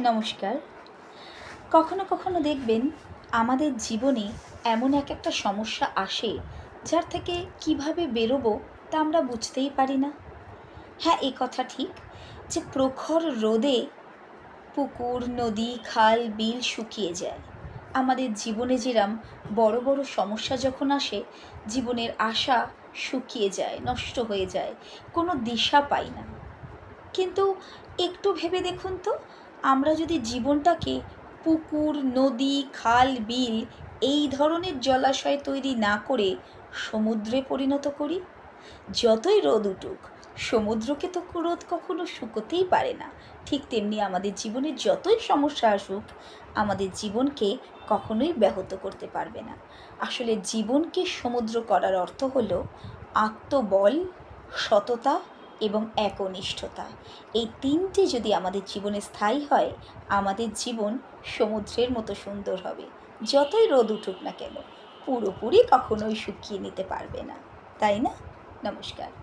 নমস্কার। কখনো কখনো দেখবেন আমাদের জীবনে এমন এক একটা সমস্যা আসে যার থেকে কীভাবে বেরোবো তা আমরা বুঝতেই পারি না। হ্যাঁ এ কথা ঠিক যে প্রখর রোদে পুকুর, নদী, খাল, বিল শুকিয়ে যায়। আমাদের জীবনে যেরম বড় বড় সমস্যা যখন আসে, জীবনের আশা শুকিয়ে যায়, নষ্ট হয়ে যায়, কোনো দিশা পাই না। কিন্তু একটু ভেবে দেখুন তো আমরা যদি জীবনটাকে পুকুর, নদী, খাল, বিল এই ধরনের জলাশয় তৈরি না করে সমুদ্রে পরিণত করি? যতই রোদ উঠুক, সমুদ্রকে তো রোদ কখনো শুকোতেই পারে না। ঠিক তেমনি আমাদের জীবনে যতই সমস্যা আসুক, আমাদের জীবনকে কখনোই ব্যাহত করতে পারবে না। আসলে জীবনকে সমুদ্র করার অর্থ হলো আত্মবল, সততা এবং একনিষ্ঠতা। এই তিনটে যদি আমাদের জীবনে স্থায়ী হয়, আমাদের জীবন সমুদ্রের মতো সুন্দর হবে। যতই রোদ উঠুক না কেন, পুরোপুরি কখনোই শুকিয়ে নিতে পারবে না। তাই না? নমস্কার।